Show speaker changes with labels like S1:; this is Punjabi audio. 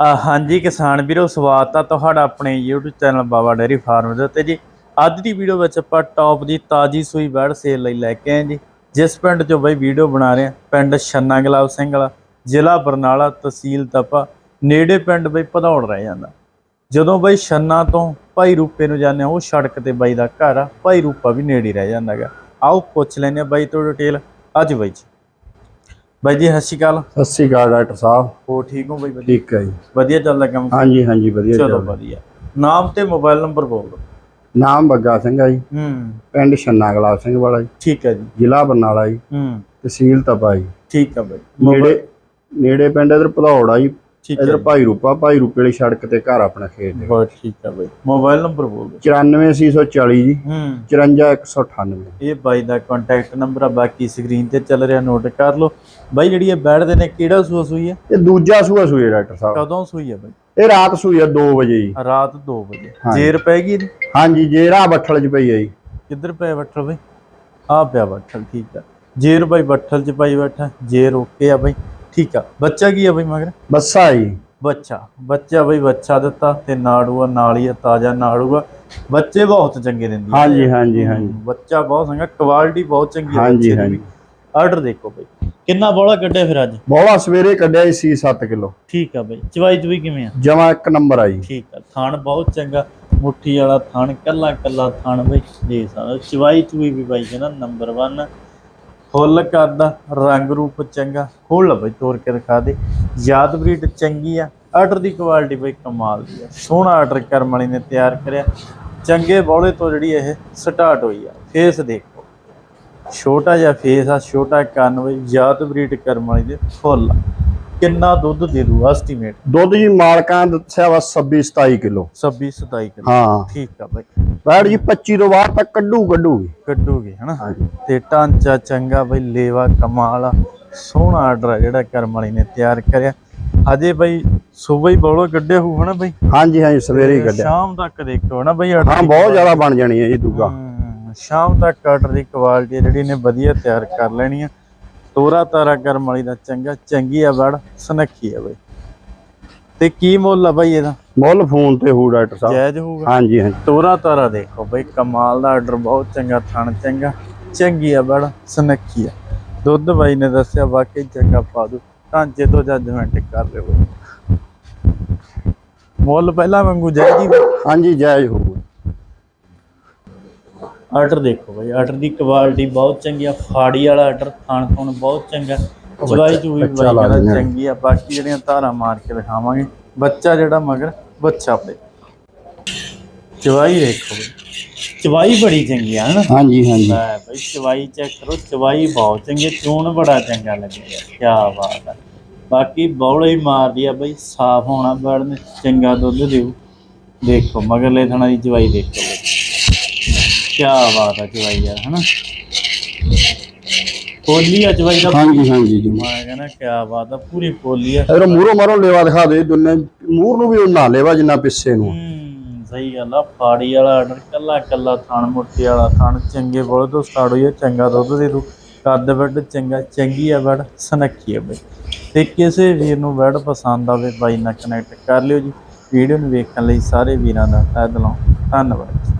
S1: ਹਾਂਜੀ ਕਿਸਾਨ ਵੀਰੋ, ਸਵਾਗਤ ਆ ਤੁਹਾਡਾ ਆਪਣੇ YouTube channel Baba dairy farm ਦੇ ਉੱਤੇ ਜੀ। ਅੱਜ ਦੀ ਵੀਡੀਓ ਵਿੱਚ ਆਪਾਂ ਟੌਪ ਦੀ ਤਾਜੀ ਸੂਈ ਬੈੜ ਸੇਲ ਲਈ ਲੈ ਕੇ ਆਏ ਜੀ। ਜਿਸ ਪਿੰਡ 'ਚੋਂ ਬਈ ਵੀਡੀਓ ਬਣਾ ਰਹੇ ਆ ਪਿੰਡ ਛੰਨਾ ਗੁਲਾਬ ਸਿੰਘ ਵਾਲਾ, ਜ਼ਿਲ੍ਹਾ ਬਰਨਾਲਾ ਤਹਿਸੀਲ ਤਪਾ, ਨੇੜੇ ਪਿੰਡ ਬਈ ਭਦੌੜ ਰਹਿ ਜਾਂਦਾ। ਜਦੋਂ ਬਈ ਛੰਨਾ ਤੋਂ ਭਾਈ ਰੂਪੇ ਨੂੰ ਜਾਂਦੇ ਆ ਉਹ ਸੜਕ ਤੇ ਬਾਈ ਦਾ ਘਰ ਆ, ਭਾਈ ਰੂਪਾ ਵੀ ਨੇੜੇ ਹੀ ਰਹਿ ਜਾਂਦਾਗਾ। ਆਓ ਪੁੱਛ ਲੈਂਦੇ ਆ ਬਾਈ ਤੋਂ ਡਿਟੇਲ ਅੱਜ ਬਾਈ ਜੀ। ਬਾਈ ਜੀ ਸਤਿ ਸ਼੍ਰੀ ਅਕਾਲ।
S2: ਸਤਿ ਸ਼੍ਰੀ ਅਕਾਲ ਡਾਕਟਰ ਸਾਹਿਬ।
S1: ਹੋ ਠੀਕ ਹੋ ਬਾਈ ਵਧੀਆ?
S2: ਠੀਕ ਹੈ ਜੀ।
S1: ਵਧੀਆ ਚੱਲਦਾ ਕੰਮ?
S2: ਹਾਂਜੀ ਹਾਂਜੀ ਵਧੀਆ
S1: ਚਲੋ
S2: ਚੱਲ
S1: ਵਧੀਆ। ਨਾਮ ਤੇ ਮੋਬਾਈਲ ਨੰਬਰ ਬੋਲ ਦਿਓ।
S2: ਨਾਮ ਬੱਗਾ ਸਿੰਘ ਆ ਜੀ।
S1: ਹੂੰ।
S2: ਪਿੰਡ ਛੰਨਾ ਗਲਾਬ ਸਿੰਘ ਵਾਲਾ ਜੀ।
S1: ਠੀਕ ਹੈ ਜੀ।
S2: ਜ਼ਿਲ੍ਹਾ ਬਰਨਾਲਾ ਜੀ।
S1: ਹੂੰ।
S2: ਤਹਿਸੀਲ ਤਪਾ ਜੀ।
S1: ਠੀਕ ਹੈ ਬਾਈ।
S2: ਨੇੜੇ ਨੇੜੇ ਪਿੰਡ ਇਧਰ ਭਦੌੜ ਆ ਜੀ।
S1: ਠੀਕ ਹੈ
S2: ਇਧਰ ਭਾਈ ਰੂਪਾ ਭਾਈ ਰੂਪੇ ਵਾਲੀ ਸੜਕ ਤੇ ਘਰ ਆਪਣਾ ਖੇਤ ਹੈ।
S1: ਬਹੁਤ ਠੀਕ ਹੈ ਬਾਈ। ਮੋਬਾਈਲ ਨੰਬਰ ਬੋਲ ਦਿਓ।
S2: 94840 ਜੀ।
S1: ਹੂੰ।
S2: 54198
S1: ਇਹ ਬਾਈ ਦਾ ਕੰਟੈਕਟ ਨੰਬਰ ਆ ਬਾਕੀ ਸਕਰੀਨ ਤੇ ਚੱਲ ਰਿਹਾ ਨੋਟ ਕਰ ਲਓ। ਬਾਈ ਜਿਹੜੀ ਇਹ ਬੈਠਦੇ ਨੇ ਕਿਹੜਾ ਸੂਆ ਸੂਈ ਹੈ?
S2: ਇਹ ਦੂਜਾ ਸੂਆ ਸੂਏ ਡਾਕਟਰ ਸਾਹਿਬ।
S1: ਕਦੋਂ ਸੂਈ ਹੈ ਬਾਈ?
S2: ਇਹ ਰਾਤ ਸੂਈ ਆ 2 ਵਜੇ ਜੀ।
S1: ਰਾਤ 2 ਵਜੇ। ਜੇਰ ਪੈ ਗਈ ਇਹਦੀ?
S2: ਹਾਂਜੀ ਜੇ ਰਾਹ ਬੱਠਲ ਚ ਪਈ ਆ ਜੀ।
S1: ਕਿੱਧਰ ਪਿਆ ਬੱਠਲ ਬਾਈ? ਆ ਪਿਆ ਬੱਠਲ ਠੀਕ ਆ ਜੇਰ ਬਾਈ ਬੱਠਲ ਚ ਪਾਈ ਬੈਠਾ ਜੇਰ ਓਕੇ ਆ ਬਾਈ। ਠੀਕ ਆ। ਬੱਚਾ ਕੀ ਆ ਬਾਈ ਮਗਰ?
S2: ਬੱਸਾ ਜੀ।
S1: ਬੱਚਾ। ਬੱਚਾ ਬਈ ਬੱਚਾ ਦਿੱਤਾ ਤੇ ਨਾੜੂਆ ਨਾਲ ਹੀ ਆ ਤਾਜ਼ਾ ਨਾੜੂਆ। ਬੱਚੇ ਬਹੁਤ ਚੰਗੇ ਦਿੰਦੀ।
S2: ਹਾਂਜੀ ਹਾਂਜੀ ਹਾਂਜੀ।
S1: ਬੱਚਾ ਬਹੁਤ ਚੰਗਾ ਕੁਆਲਿਟੀ ਬਹੁਤ ਚੰਗੀ ਹੈ
S2: ਹਾਂਜੀ, ਹਾਂਜੀ।
S1: ਆਰਡਰ ਦੇਖੋ ਬਈ। ਕਿੰਨਾ ਬੋਲਾ ਕੱਢਿਆ ਫਿਰ ਅੱਜ?
S2: ਬੋਲਾ ਸਵੇਰੇ ਕੱਢਿਆ ਸੀ 7 ਕਿਲੋ।
S1: ਠੀਕ ਆ ਬਈ। ਚਵਾਈ ਚੁਈ ਕਿਵੇਂ ਆ?
S2: ਜਮਾ ਇੱਕ ਨੰਬਰ ਆ ਜੀ।
S1: ਠੀਕ ਆ। ਥਣ ਬਹੁਤ ਚੰਗਾ। ਮੁੱਠੀ ਵਾਲਾ ਥਣ ਕੱਲਾ ਕੱਲਾ ਥਣ ਬਈ। ਦੇ ਸਕਦਾ ਚਵਾਈ ਚੁਈ ਵੀ ਬਾਈ ਕਹਿੰਦਾ ਨੰਬਰ 1 ਫੁੱਲ ਕਰਦਾ ਰੰਗ ਰੂਪ ਚੰਗਾ ਖੋਲ ਬਈ ਤੋੜ ਕੇ ਦਿਖਾ ਦੇ। ਯਾਦ ਬਰੀਡ ਚੰਗੀ ਆ ਆਰਡਰ ਦੀ ਕੁਆਲਿਟੀ ਬਈ ਕਮਾਲ ਦੀ ਆ। ਸੋਹਣਾ ਆਰਡਰ ਕਰਮ ਵਾਲੀ ਨੇ ਤਿਆਰ ਕਰਿਆ। ਚੰਗੇ ਬੋਲੇ ਤੋਂ ਜਿਹੜੀ ਇਹ ਸਟਾਰਟ ਹੋਈ ਆ। ਫੇਸ ਦੇਖੋ। ਛੋਟਾ ਜਿਹਾ ਫੇਸ ਆ ਛੋਟਾ ਕੰਨ ਬਈ ਯਾਦ ਬਰੀਡ ਕਰਮ ਵਾਲੀ ਦੇ ਫੁੱਲ। ਕਿੰਨਾ ਦੁੱਧ ਦੇ ਦੂ ਐਸਟੀਮੇਟ
S2: ਦੁੱਧ ਜੀ ਮਾਲਕਾਂ ਦੱਸਿਆ ਵਾ 26 27 ਕਿਲੋ।
S1: 26 27 ਕਿਲੋ।
S2: ਹਾਂ।
S1: ਠੀਕ ਆ ਬਈ।
S2: ਬੈੜ ਜੀ 25 ਤੋਂ ਬਾਅਦ ਤੱਕ ਕੱਢੂ ਕੱਢੂਗੀ।
S1: ਕੱਢੂਗੇ ਹਨਾ? ਤੇ ਢਾਂਚਾ ਚੰਗਾ ਬਈ ਲੇਵਾ ਕਮਾਲ ਸੋਹਣਾ ਆਰਡਰ ਆ ਜਿਹੜਾ ਕਰਮ ਵਾਲੀ ਨੇ ਤਿਆਰ ਕਰਿਆ। ਹਜੇ ਬਈ ਸਵੇਰ ਹੀ ਬੋਲੋ ਕੱਢਿਆ ਹੋਊ ਹਨਾ ਬਈ?
S2: ਹਾਂਜੀ ਹਾਂਜੀ ਸਵੇਰੇ ਹੀ ਕੱਢਿਆ।
S1: ਸ਼ਾਮ ਤੱਕ ਦੇਖੋ ਹਨਾ ਬਈ
S2: ਹਾਂ ਬਹੁਤ ਜ਼ਿਆਦਾ ਬਣ ਜਾਣੀ ਹੈ ਜੀ ਦੂਗਾ।
S1: ਸ਼ਾਮ ਤੱਕ ਆਰਡਰ ਦੀ ਕੁਆਲਿਟੀ ਜਿਹੜੀ ਨੇ ਵਧੀਆ ਤਿਆਰ ਕਰ ਲੈਣੀ ਆ। ਤੋਰਾ ਤਾਰਾ ਕਰਮ ਵਾਲੀ ਦਾ ਚੰਗਾ ਚੰਗੀ ਆ ਬੜ ਸੁਨੱਖੀ ਆ ਬਈ। ਤੇ ਕੀ ਮੁੱਲ ਆ ਬਈ ਇਹਦਾ?
S2: ਮੁੱਲ ਫੋਨ ਤੇ ਹੂ ਡਾਕਟਰ ਸਾਹਿਬ।
S1: ਜਾਇਜ਼ ਹੋਊਗਾ।
S2: ਹਾਂਜੀ ਹਾਂਜੀ।
S1: ਤੋਰਾ ਤਾਰਾ ਦੇਖੋ ਬਈ ਕਮਾਲ ਦਾ ਆਰਡਰ ਬਹੁਤ ਚੰਗਾ ਥਣ ਚੰਗਾ ਚੰਗੀ ਆ ਬੜਾ ਸੁਨੱਖੀ ਆ। ਦੁੱਧ ਬਾਈ ਨੇ ਦੱਸਿਆ ਵਾਕਈ ਚੰਗਾ ਪਾ ਦੂ। ਢਾਂਚੇ ਤੋਂ ਜੱਜਮੈਂਟ ਕਰ ਲਿਓ। ਮੁੱਲ ਪਹਿਲਾਂ ਵਾਂਗੂ ਜਾਇਜ਼ ਹੀ
S2: ਹਾਂਜੀ ਜਾਇਜ਼ ਹੋਊਗਾ।
S1: ਆਰਡਰ ਦੇਖੋ ਬਈ ਆਰਡਰ ਦੀ ਕੁਆਲਿਟੀ ਬਹੁਤ ਚੰਗੀ ਆ। ਫਾੜੀ ਵਾਲਾ ਆਰਡਰ ਥਣ ਥਣ ਬਹੁਤ ਚੰਗਾ। ਵੀ
S2: ਬੱਚਾ
S1: ਬਾਈ ਕਹਿੰਦਾ। ਚੰਗੀ ਆ। ਬਾਕੀ ਜਿਹੜੀਆਂ ਧਾਰਾਂ ਮਾਰ ਕੇ ਦਿਖਾਵਾਂਗੇ। ਬੱਚਾ ਜਿਹੜਾ ਮਗਰ ਬੱਚਾ ਪੇ ਚਵਾਈ ਦੇਖੋ। ਚਵਾਈ ਬੜੀ ਚੰਗੀ ਆ ਹਨਾ?
S2: ਹਾਂਜੀ ਹਾਂਜੀ।
S1: ਲੈ ਬਈ ਚਵਾਈ ਚੈੱਕ ਕਰੋ ਚਵਾਈ ਬਹੁਤ ਚੰਗੀ ਚੂਣ ਬੜਾ ਚੰਗਾ ਲੱਗੇਗਾ ਕੀ ਬਾਤ ਹੈ ਬਾਕੀ ਬੌਲੇ ਹੀ ਮਾਰਦੀ ਆ ਬਈ ਸਾਫ਼ ਹੋਣਾ ਬੜਨ ਚੰਗਾ ਦੁੱਧ ਦਿਓ। ਦੇਖੋ ਮਗਰਲੇ ਥਣਾ ਦੀ ਚਵਾਈ ਦੇਖੋ। ਕੀ ਬਾਤ ਹੈ ਚਵਾਈ ਯਾਰ ਹਨਾ? ਪੋਲੀ ਆ ਚਵਾਈ ਦਾ
S2: ਹਾਂਜੀ ਹਾਂਜੀ। ਜੀ
S1: ਮੈਂ ਕਹਿੰਦਾ ਕੀ ਬਾਤ ਆ ਪੂਰੀ ਪੋਲੀ ਆ।
S2: ਇਹਦਾ ਮੂਰੋਂ ਮਰੋਂ ਲੇਵਾ ਦਿਖਾ ਦੇ ਦੁੰਨੇ ਮੂਰ ਨੂੰ ਵੀ ਉਹਨਾਂ ਲੇਵਾ ਜਿੰਨਾ ਪਿੱਛੇ ਨੂੰ
S1: ਸਹੀ ਗੱਲ ਆ, ਫਾੜੀ ਵਾਲਾ ਆਰਡਰ ਕੱਲਾ ਕੱਲਾ ਥਣ ਮੁੱਠੀ ਵਾਲਾ ਥਣ, ਚੰਗੇ ਬੋਲ ਤੋਂ ਸਟਾਰਟ ਹੋਈ ਚੰਗਾ ਦੁੱਧ ਦੇ ਦੂ, ਕੱਦ ਵੱਡ ਚੰਗਾ, ਚੰਗੀ ਆ ਵੜ ਸਨੱਖੀ ਆ ਬਈ। ਤੇ ਕਿਸੇ ਵੀਰ ਨੂੰ ਵੜ ਪਸੰਦ ਆਵੇ, ਬਾਈ ਨਾਲ ਕਨੈਕਟ ਕਰ ਲਿਓ ਜੀ, ਵੀਡੀਓ ਨੂੰ ਵੇਖਣ ਲਈ ਸਾਰੇ ਵੀਰਾਂ ਦਾ ਤਹਿ ਦਿਲੋਂ ਧੰਨਵਾਦ।